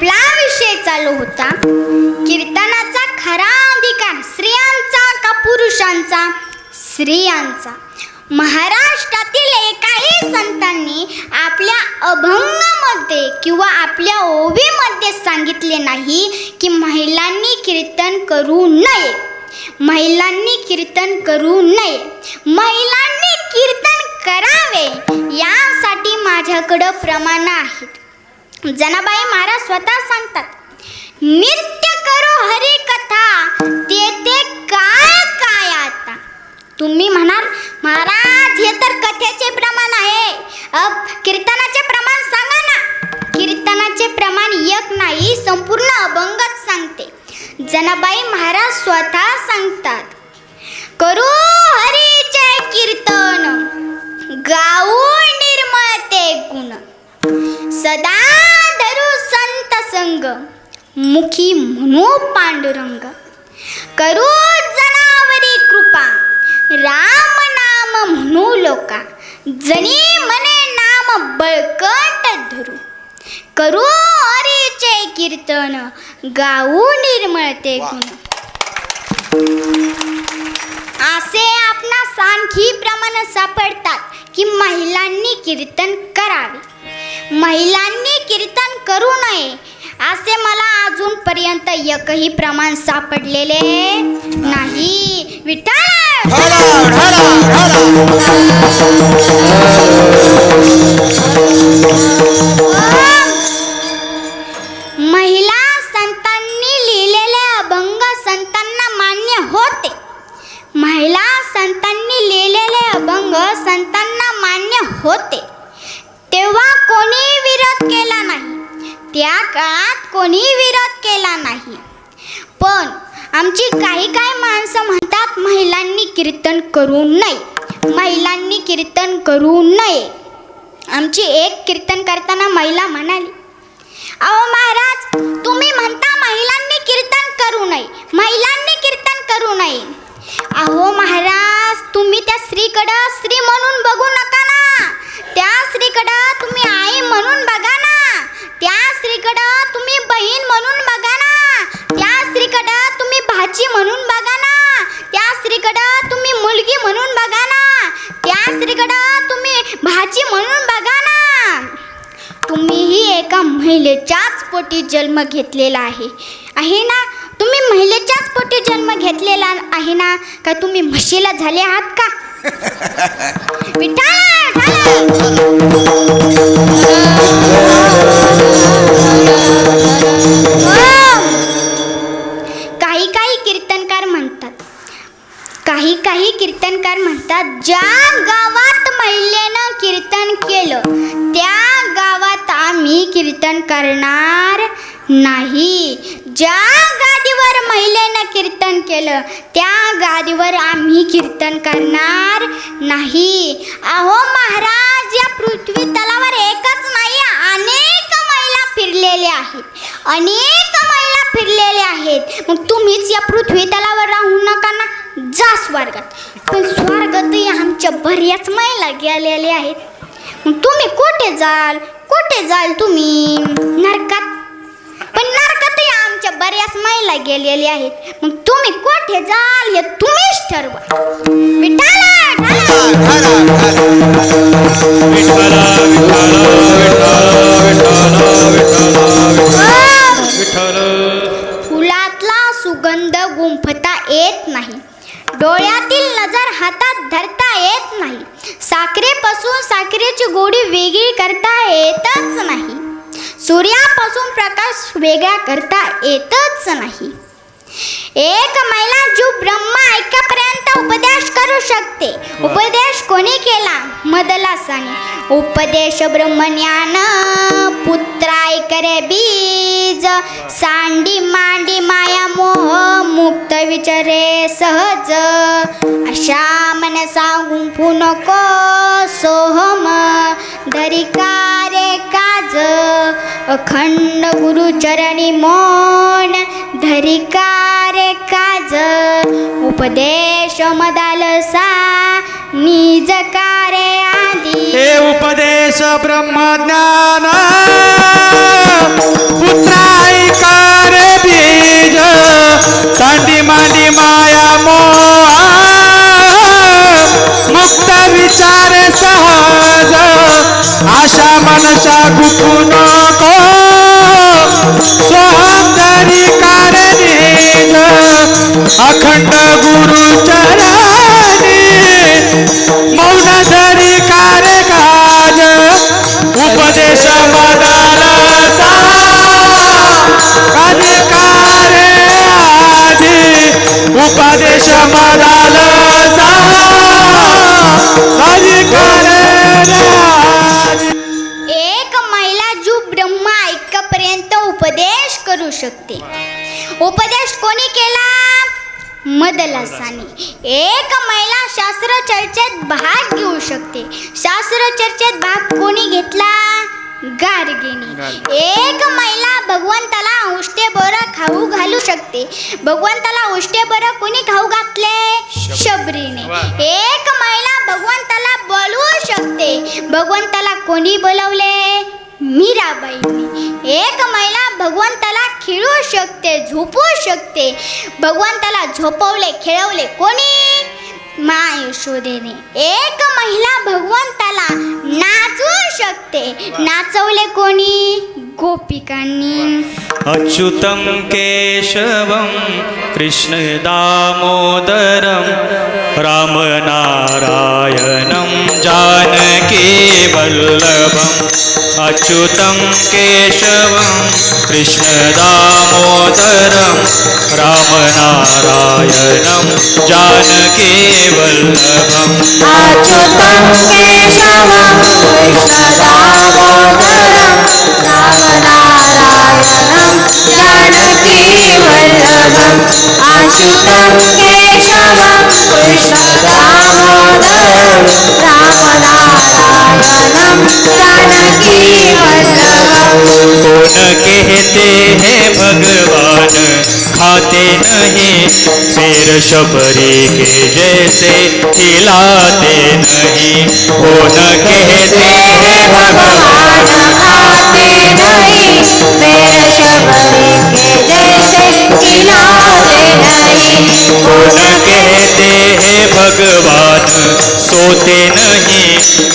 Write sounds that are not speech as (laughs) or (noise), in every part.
आपला विषय चालू होता. कीर्तनाचा खरा अधिकार स्त्रियांचा का पुरुषांचा? स्त्रियांचा. महाराष्ट्रातील एकाही संतांनी आपल्या अभंगामध्ये किंवा आपल्या ओवीमध्ये सांगितले नाही की महिलांनी कीर्तन करू नये. महिलांनी कीर्तन करू नये. महिलांनी कीर्तन करावे यासाठी माझ्याकडं प्रमाण आहेत. जनाबाई महाराज स्वतः सांगतात नित्य करो हरी कथा ते ते काय काय आता? तुम्ही म्हणाल महाराज हे तर कथेचे प्रमाण आहे. अब कीर्तनाचे प्रमाण सांगा ना. कीर्तनाचे प्रमाण एक नाही संपूर्ण अभंगच सांगते. जनाबाई महाराज स्वतः सांग मुखी म्हणू पांडुरंग करू जनावरी कृपा. राम नाम म्हणू लोका. जनी मने नाम बळकट धरू. करू हरीचे कीर्तन. गाऊ निर्मळते गुण. असे आपणास आणखी प्रमाण सापडतात की महिलांनी कीर्तन करावे. महिलांनी कीर्तन करू नये असे मला अजूनपर्यंत एकही प्रमाण सापडलेले नाही. विठ्ठल! ढाला ढाला त्या काळात कोणी विरोध केला नाही. पण आमची काही काही माणसं म्हणतात महिलांनी कीर्तन करू नये. महिलांनी कीर्तन करू नये. आमची एक कीर्तन करताना महिला म्हणाली अहो महाराज तुम्ही म्हणता महिलांनी कीर्तन करू नये. महिलांनी कीर्तन करू नये. अहो महाराज तुम्ही त्या स्त्रीकडं स्त्री म्हणून बघू नका ना त्या स्त्रीकडं तुम्ही आई म्हणून बघा ना त्या स्त्रीकडं तुम्ही बहीण म्हणून बघा ना त्या स्त्रीकडं तुम्ही भाची म्हणून बघा ना. त्या स्त्रीकडं तुम्ही मुलगी म्हणून बघा ना. त्या स्त्रीकडं तुम्ही भाची म्हणून बघा ना. तुम्हीही एका महिलेच्याच पोटी जन्म घेतलेला आहे. आहे ना? तुम्ही महिलेच्याच पोटी जन्म घेतलेला आहे ना? का तुम्ही म्हशीला झाले आहात का? (laughs) विठ्ठल, (laughs) काही काही कीर्तनकार म्हणतात ज्या गावात महिलेनं कीर्तन केलं त्या गावात आम्ही कीर्तन करणार नाही. ज्या गादीवर महिलेनं कीर्तन केलं त्या गादीवर आम्ही कीर्तन करणार नाही. अहो महाराज या पृथ्वी तलावर एकच नाही अनेक महिला फिरलेल्या आहेत. अनेक महिला फिरलेल्या आहेत. मग तुम्हीच या पृथ्वी तलावर जा स्वर्गात. पण स्वर्गातही आमच्या बऱ्याच महिला गेलेल्या आहेत. मग तुम्ही कुठे जाल? कुठे जाल तुम्ही? नरकात. पण नरकातही आमच्या बऱ्याच महिला गेलेल्या आहेत. मग तुम्ही कुठे जाल हे तुम्हीच ठरवा. विठाला ढाला ढाला वेगळा करता येतच नाही. एक महिला जो ब्रह्मा ऐकापर्यंत उपदेश करू शकते. उपदेश कोणी केला? मदलासाने. उपदेश ब्रह्मज्ञान पुत्राय करे बीज सांडी मांडी माया मोह मुक्त विचारे सहज. अशा मनसा गुंफू नको अखंड गुरुचरणी मोन धरिकारे काज उपदेश मदालसा निजकारे आदी. हे उपदेश ब्रह्मज्ञान पुत्राई कारे बीज तांडी मांडी माया मोन एक महिला जू ब्रह्मा ऐक्यापर्यंत उपदेश करू शकते. उपदेश कोणी केला? मदलासाने. एक महिला शास्त्र चर्चेत भाग घेऊ शकते. शास्त्र चर्चेत भाग कोणी घेतला? गार्गिनी. एक महिला भगवंताला उष्टे बरं खाऊ घालू शकते. भगवंताला उष्टे बरं कोणी खाऊ घातले? शबरीने. एक महिला भगवंताला बोलवू शकते. भगवंताला कोणी बोलवले? मीराबाईने. एक महिला भगवंताला खेळू शकते झोपू शकते. भगवंताला झोपवले खेळवले कोणी? मा यशोदेने एक महिला भगवंताला नाचवू शकते. नाचवले कोणी? गोपिकांनी अच्युतं केशवं कृष्णदामोदरं रामनारायणं जानकीवल्लभम्। अच्युतं केशवं कृष्णदामोदरं रामनारायणं जानकीवल्लभम्। अच्युतं केशवं कृष्णदामोदरं जानकीवल्लभम् अच्युतं केशवं कृष्णदामोदरं जानकी वल्लभ कौन कहते हैं भगवान? खाते नहीं पैर शबरी के जैसे खिलाते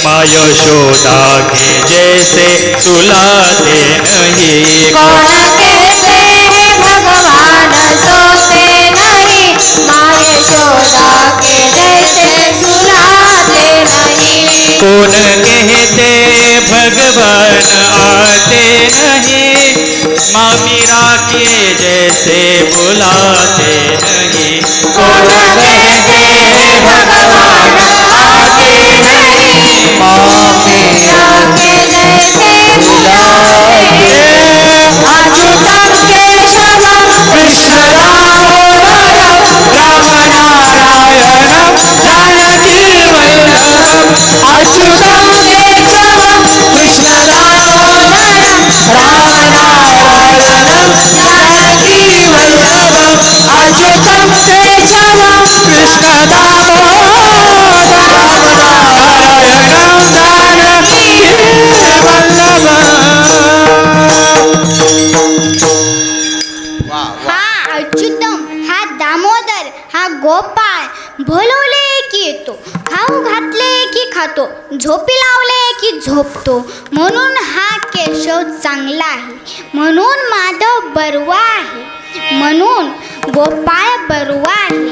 नहीं माँ यशोदा के जैसे सुलाते नहीं कौन कहते हैं भगवान सोते नहीं। माँ यशोदा के जैसे सुलाते नहीं। कौन कहते भगवान आते नहीं। माँ मीरा के जैसे बुलाते नहीं। कौन गोपाळ भोलवले की येतो. खाऊ घातले की खातो. झोपी लावले की झोपतो. म्हणून हा केशव चांगला आहे. म्हणून माधव बरवा आहे. म्हणून गोपाळ बरवा आहे.